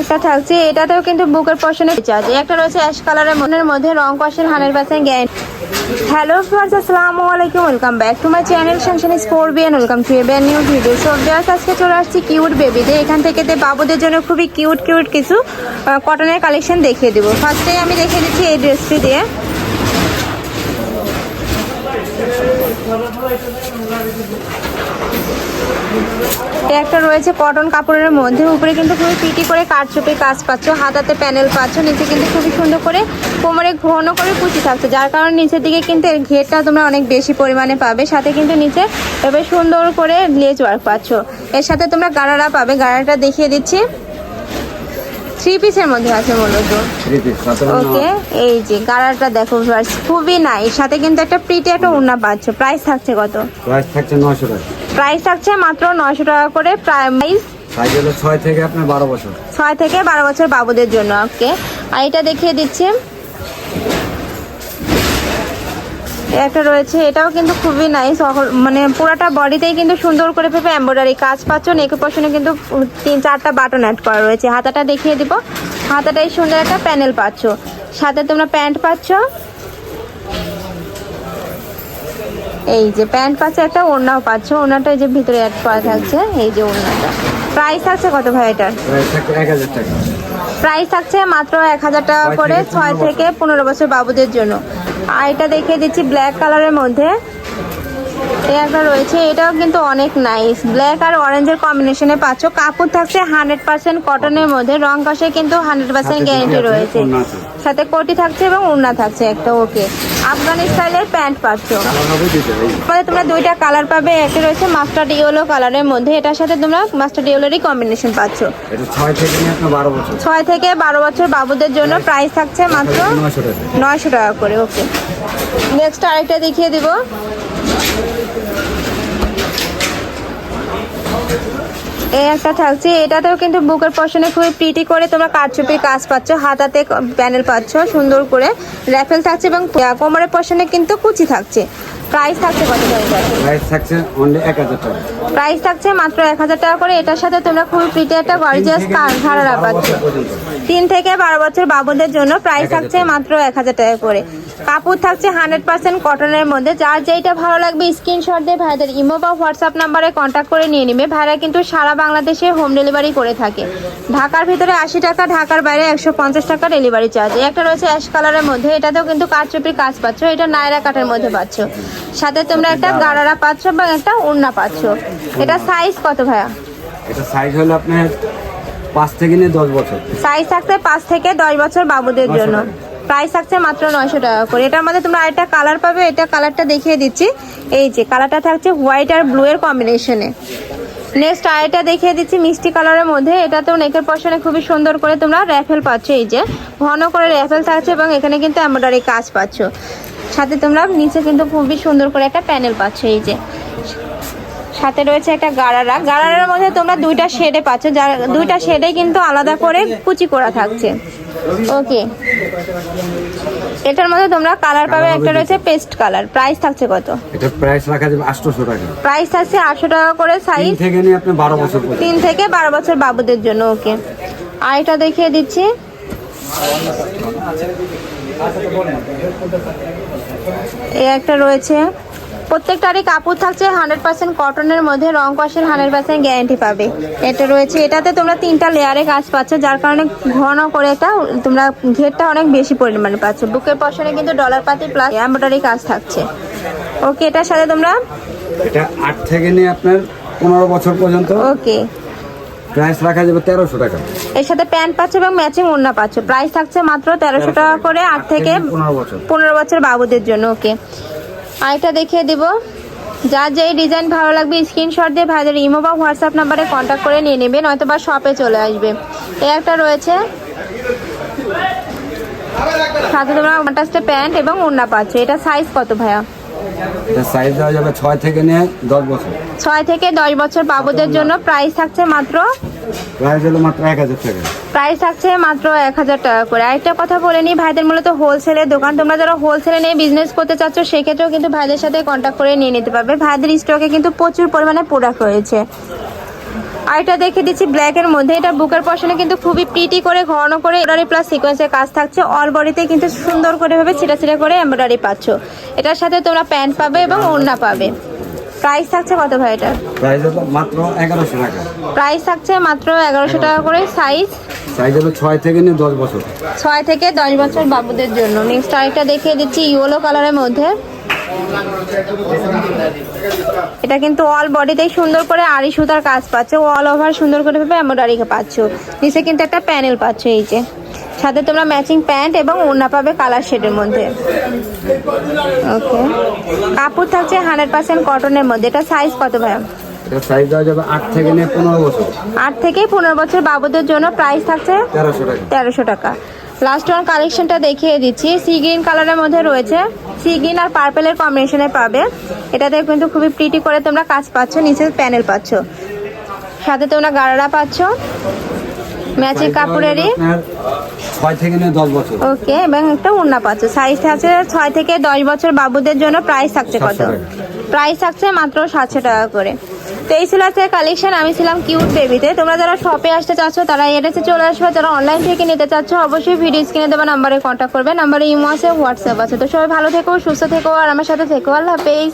একটা থাকছে। এটাতেও কিন্তু বুকের পশনে চার্জ একটা রয়েছে অ্যাশ কালারের মনের মধ্যে রং কষের hundred percent guarantee hello friends আসসালামু আলাইকুম welcome back to my channel শানশান sport Beant welcome to a new video so viewers আজকে চলে আসছি কিউট বেবিদের এখান থেকে তে বাবুদের জন্য খুবই কিউট কিউট কিছু কটনের কালেকশন দেখিয়ে দেবো। ফার্স্টেই আমি দেখিয়ে দিচ্ছি এই ড্রেসটি দিয়ে। একটা রয়েছে কটন কাপড়ের মধ্যে। উপরে কিন্তু খুবই পিটি করে কাঠচুপি কাজ পাচ্ছ হাতাতে প্যানেল পাচ্ছ, নিচে কিন্তু খুবই সুন্দর করে কোমরে ঘন করে কুচি থাকছে, যার কারণে নিচের দিকে কিন্তু এর ঘেরটা তোমরা অনেক বেশি পরিমাণে পাবে। সাথে কিন্তু নিচে এভাবে সুন্দর করে লেজ ওয়ার্ক পাচ্ছ। এর সাথে তোমরা গাড়ারা পাবে। গাড়াটা দেখিয়ে দিচ্ছি। থ্রি পিসের মধ্যে আছে মূলত ওকে এই যে গাড়াটা দেখো viewers, খুবই নাই সাথে কিন্তু একটা প্রিটি একটা উন্না পাচ্ছ। প্রাইস থাকছে কত? প্রাইস থাকছে নশো টাকা। প্রাইস থাকছে মাত্র নয়শো টাকা করে প্রাইস। সাইজ হলো ছয় থেকে আপনার বারো বছর। ছয় থেকে বারো বছর বাবুদের জন্য ওকে আর এটা দেখিয়ে দিচ্ছি। একটা রয়েছে, এটাও কিন্তু খুবই নাইস মানে পুরাটা বডিতেই কিন্তু সুন্দর করে ভেবে এম্ব্রয়ডারি কাজ পাচ্ছ নেকের পশনে কিন্তু তিন, চারটা বাটন অ্যাড করা রয়েছে। হাতাটা দেখিয়ে দিব। হাতাটাই সুন্দর একটা প্যানেল পাচ্ছ। সাথে তোমরা প্যান্ট পাচ্ছ। এই যে প্যান্ট পাচ্ছ, একটা ওড়নাও পাচ্ছ। ওড়নাটা এই যে ভিতরে অ্যাড করা থাকছে, এই যে ওড়নাটা। প্রাইস আছে কত ভাই এটার? এক হাজার টাকা। প্রাইস থাকছে মাত্র এক হাজার টাকা করে ছয় থেকে পনেরো বছর বাবুদের জন্য। আর এটা দেখে দিচ্ছি ব্ল্যাক কালারের মধ্যে। এই একটা রয়েছে এটাও কিন্তু অনেক নাইস ব্ল্যাক আর অরেঞ্জের কম্বিনেশনে পাচ্ছ। কাপড় থাকছে হান্ড্রেড পার্সেন্ট কটনের মধ্যে রং কষে কিন্তু হান্ড্রেড পার্সেন্ট গ্যারেন্টি রয়েছে। সাথে কোটি থাকছে এবং উড়না থাকছে একটা ওকে আফগানি স্টাইলের প্যান্ট পাচ্ছ। মানে তোমরা দুইটা কালার পাবে একটা রয়েছে মাস্টার্ড ইয়েলো কালারের মধ্যে এটার সাথে তোমরা মাস্টার্ড ইয়েলোরই কম্বিনেশন পাচ্ছ। ছয় থেকে বারো বছর। ছয় থেকে বারো বছর বাবুদের জন্য প্রাইস থাকছে মাত্র নয়শো টাকা। করে ওকে নেক্সট আরেকটা দেখিয়ে দিব। এই একটা থাকছে, এটাতেও কিন্তু বুকের পশনে খুবই প্রিটি করে তোমরা কারচুপির কাজ পাচ্ছ, হাতাতে প্যানেল পাচ্ছ সুন্দর করে। র্যাফেল থাকছে এবং কোমরের পশনে কিন্তু কুচি থাকছে। প্রাইস থাকছে কত করে? প্রাইস থাকছে অনলি এক হাজার টাকা। প্রাইস থাকছে মাত্র এক হাজার টাকা করে। এটার সাথে তোমরা খুবই প্রিটি একটা গর্জিয়াস ঘাড়া পাচ্ছ তিন থেকে বারো বছর বাবুদের জন্য প্রাইস থাকছে মাত্র এক হাজার টাকা করে। কাপড় থাকছে হান্ড্রেড পার্সেন্ট কটনের মধ্যে। যার যেইটা ভালো লাগবে স্ক্রিনশট দিয়ে ভাইদের ইমো বা হোয়াটসঅ্যাপ নাম্বারে কন্ট্যাক্ট করে নিয়ে নেবে। ভাইরা কিন্তু সারা বাংলাদেশে হোম ডেলিভারি করে থাকে। ঢাকার ভিতরে আশি টাকা ঢাকার বাইরে একশো পঞ্চাশ টাকা ডেলিভারি চার্জ একটা রয়েছে অ্যাশ কালারের মধ্যে। এটাতেও কিন্তু কাঠচুপির কাজ পাচ্ছ। এটা নায়রা কাঠের মধ্যে পাচ্ছ। সাথে তোমরা একটা গাড়ারা পাচ্ছ বা একটা ওড়না পাচ্ছ। এটা সাইজ কত ভাইয়া? এটা সাইজ হলো আপনার পাঁচ থেকে নিয়ে দশ বছর। সাইজ থাকছে পাঁচ থেকে দশ বছর বাবুদের জন্য। প্রাইস থাকছে মাত্র নয়শো টাকা করে। এটার মধ্যে তোমরা আরেকটা কালার পাবে এটা কালারটা দেখিয়ে দিচ্ছি। এই যে কালারটা থাকছে হোয়াইট আর ব্লু এর কম্বিনেশনে নেক্সট আরেকটা দেখিয়ে দিচ্ছি মিষ্টি কালারের মধ্যে। এটাতেও নেকের পশনে খুবই সুন্দর করে তোমরা র্যাফেল পাচ্ছ এই যে। ঘন করে র্যাফেল থাকছে এবং এখানে কিন্তু এমব্রয়ডারি কাজ পাচ্ছ। সাথে তোমরা নিচে কিন্তু খুবই সুন্দর করে একটা প্যানেল পাচ্ছ এই যে। সাথে রয়েছে একটা গাড়ারা। গাড়ারার মধ্যে তোমরা দুইটা শেডে পাচ্ছ যার দুইটা শেডে কিন্তু আলাদা করে কুচি করা থাকছে। ওকে। এটার মধ্যে তোমরা কালার পাবে একটা রয়েছে পেস্ট কালার। প্রাইস থাকছে কত? এটা প্রাইস রাখা যাবে আটশোশো টাকা। প্রাইস থাকছে আটশো টাকা করে তিন সাইজ থেকে নিয়ে আপনি বারো বছর পর্যন্ত। তিন থেকে বারো বছর বাবুদের জন্য ওকে। আর এটা দেখিয়ে দিচ্ছি। এই একটা রয়েছে। প্রত্যেকটারই কাপড় থাকছে হান্ড্রেড পার্সেন্ট কটনের মধ্যে রং কষের হান্ড্রেড পার্সেন্ট গ্যারান্টি পাবে। এটা রয়েছে। এটাতে তোমরা তিনটা লেয়ারে কাজ পাচ্ছ যার কারণে ঘন করে একটা তোমরা ঘেরটা অনেক বেশি পরিমাণে পাচ্ছ। বুকের পশনে কিন্তু ডলার পাতি প্লাস এম্ব্রয়ডারি কাজ থাকছে। ওকে এটার সাথে তোমরা এটা আট থেকে নিয়ে আপনার পনেরো বছর পর্যন্ত ওকে প্রাইস রাখা যাবে তেরোশো টাকা। এর সাথে প্যান্ট পাচ্ছ এবং ম্যাচিং ওড়না পাচ্ছ। প্রাইস থাকছে মাত্র তেরোশো টাকা করে আট থেকে পনেরো বছর। পনেরো বছর বাবুদের জন্য ওকে। আরেকটা দেখিয়ে দিব। যার যেই ডিজাইন ভালো লাগবে স্ক্রিনশট দিয়ে ভাইদের ইমো বা হোয়াটসঅ্যাপ নাম্বারে কন্ট্যাক্ট করে নিয়ে নেবে নয়তো বা শপে চলে আসবে। এই একটা রয়েছে। সাথে তোমরা কন্ট্রাস্টে প্যান্ট এবং ওড়না পাচ্ছ। এটা সাইজ কত ভাইয়া? সাইজ দেওয়া যাবে ছয় থেকে নিয়ে দশ বছর। ছয় থেকে দশ বছর বাবুদের জন্য প্রাইস থাকছে মাত্র? প্রাইস হলো মাত্র এক হাজার টাকা। প্রাইস থাকছে মাত্র এক হাজার টাকা করে। আরেকটা কথা বলে নিই ভাইদের মূলত হোলসেলের দোকান। তোমরা যারা হোলসেলে নিয়ে বিজনেস করতে চাচ্ছ সেক্ষেত্রেও কিন্তু ভাইদের সাথে কন্ট্যাক্ট করে নিয়ে নিতে পারবে। ভাইদের স্টকে কিন্তু প্রচুর পরিমাণে প্রোডাক্ট রয়েছে। আর এটা দেখে দিচ্ছি ব্ল্যাক এর মধ্যে। এটা বুকের পশনে কিন্তু খুবই প্রিটি করে ঘন করে এমব্রয়ডারি প্লাস সিকোয়েন্সের কাজ থাকছে। অল বডিতে কিন্তু সুন্দর করে ভাবে ছিটা ছিটা করে এমব্রয়ডারি পাচ্ছ। এটার সাথে তোমরা প্যান্ট পাবে এবং ওড়না পাবে। প্রাইস থাকছে কত ভাই এটা প্রাইস হলো মাত্র এগারোশো টাকা। প্রাইস থাকছে মাত্র এগারোশো টাকা করে সাইজ সাইজ হলো ছয় থেকে নিয়ে দশ বছর। ছয় থেকে দশ বছর বাবুদের জন্য। নেক্সট আরেকটা দেখিয়ে দিচ্ছি ইয়েলো কালারের মধ্যে। এটা কিন্তু অল বডিতেই সুন্দর করে আড়ি সুতার কাজ পাচ্ছ। অল ওভার সুন্দর করে ভাবে এমব্রয়ডারি পাচ্ছ। নিচে কিন্তু একটা প্যানেল পাচ্ছ এই যে। সাথে তোমরা ম্যাচিং প্যান্ট এবং ওড়না পাবে কালার শেডের মধ্যে। ওকে কাপড় থাকছে হান্ড্রেড পার্সেন্ট কটনের মধ্যে। এটা সাইজ কত ভাইয়া? এটা সাইজ দেওয়া যাবে আট থেকে নিয়ে পনেরো বছর। আট থেকে পনেরো বছর বাবুদের জন্য প্রাইস থাকছে তেরোশো টাকা। তেরোশো টাকা। লাস্ট ওয়ান কালেকশনটা দেখিয়ে দিচ্ছি। সি গ্রিন কালারের মধ্যে রয়েছে। সি গ্রিন আর পার্পেলের কম্বিনেশনে পাবে। এটাতে কিন্তু খুবই প্রিটি করে তোমরা কাজ পাচ্ছ নিচে প্যানেল পাচ্ছ। সাথে তোমরা গাড়ারা পাচ্ছ। ম্যাচিং কাপড়েরই। ছয় থেকে নিয়ে দশ বছর। ওকে এবং একটা উন্না পাচ্ছ। সাইজ আছে ছয় থেকে দশ বছর বাবুদের জন্য প্রাইস থাকছে কত? 700 প্রাইস থাকছে মাত্র সাতশো টাকা করে। তো এই ছিল আজকে কালেকশন আমি ছিলাম কিউট বেবিতে তোমরা যারা শপে আসতে চাচ্ছ, তারা এড্রেসে চলে আসবে। যারা অনলাইন থেকে নিতে চাচ্ছ, অবশ্যই ভিডিও স্ক্রিনে দেওয়া নাম্বারে কন্ট্যাক্ট করবে। নাম্বারে ইমো আছে হোয়াটসঅ্যাপ আছে। তো সবাই ভালো থেকো, সুস্থ থেকো, আর আমার সাথে থেকো। আল্লাহ হাফেজ।